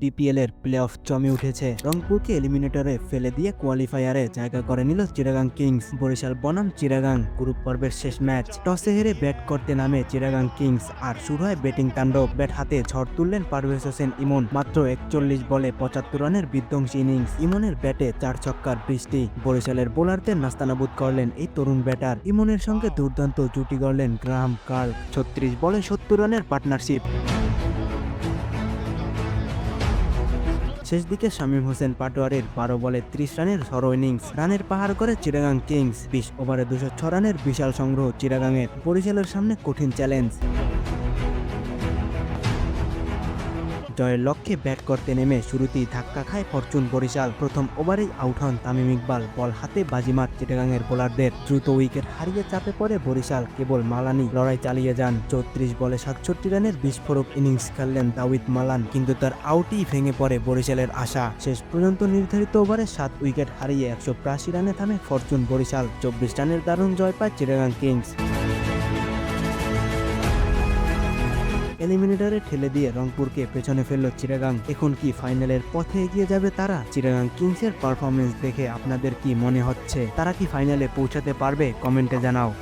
DPL এর play of জমে উঠেছে। রংপুরকে এলিমিনেটরে ফেলে দিয়ে কোয়ালিফায়ারে জায়গা করে নিল চিরাগাং কিংস। বরিশাল বনাম চিরাগাং গ্রুপ পর্বের শেষ ম্যাচ টসে হেরে ব্যাট করতে নামে চিরাগাং কিংস আর শুরু হয় ব্যাটিং তাণ্ডব। ব্যাট হাতে ঝড় তুললেন পারভেজ হোসেন ইমন। মাত্র একচল্লিশ বলে পঁচাত্তর রানের বিধ্বংসী ইনিংস ইমনের ব্যাটে চার ছক্কার বৃষ্টি। বরিশালের বোলারদের নাস্তানাবুদ করলেন এই তরুণ ব্যাটার ইমনের সঙ্গে দুর্দান্ত জুটি গড়লেন গ্রাহাম কার্ল। ছত্রিশ বলে সত্তর রানের পার্টনারশিপ শেষ দিকে শামীম হোসেন পাটোয়ারের বারো বলে ত্রিশ রানের সরো ইনিংস, রানের পাহাড় করে চিরাগাং কিংস, বিশ ওভারে দুশো ছ রানের বিশাল সংগ্রহ চিরাগাংয়ের বরিশালের সামনে কঠিন চ্যালেঞ্জ। জয়ের লক্ষ্যে ব্যাট করতে নেমে শুরুতেই ধাক্কা খায় ফরচুন বরিশাল। প্রথম ওভারেই আউট হন তামিম ইকবাল। বল হাতে বাজিমাত চিটাগাংয়ের বোলারদের। দ্রুত উইকেট হারিয়ে চাপে পড়ে বরিশাল। কেবল মালানি লড়াই চালিয়ে যান। চৌত্রিশ বলে সাতষট্টি রানের বিস্ফোরক ইনিংস খেললেন দাউদ মালান। কিন্তু তার আউটই ভেঙে পড়ে বরিশালের আশা। শেষ পর্যন্ত নির্ধারিত ওভারে সাত উইকেট হারিয়ে একশো রানে থামে ফরচুন বরিশাল। চব্বিশ রানের দারুণ জয় পায় চিটাগাং কিংস। এলিমিনেটরে ঠেলে দিয়ে রংপুরকে পেছনে ফেলল চিরাগাং। এখন কি ফাইনালের পথে এগিয়ে যাবে তারা? চিরাগাং কিংসের পারফরমেন্স দেখে আপনাদের কি মনে হচ্ছে? তারা কি ফাইনালে পৌঁছাতে পারবে? কমেন্টে জানাও।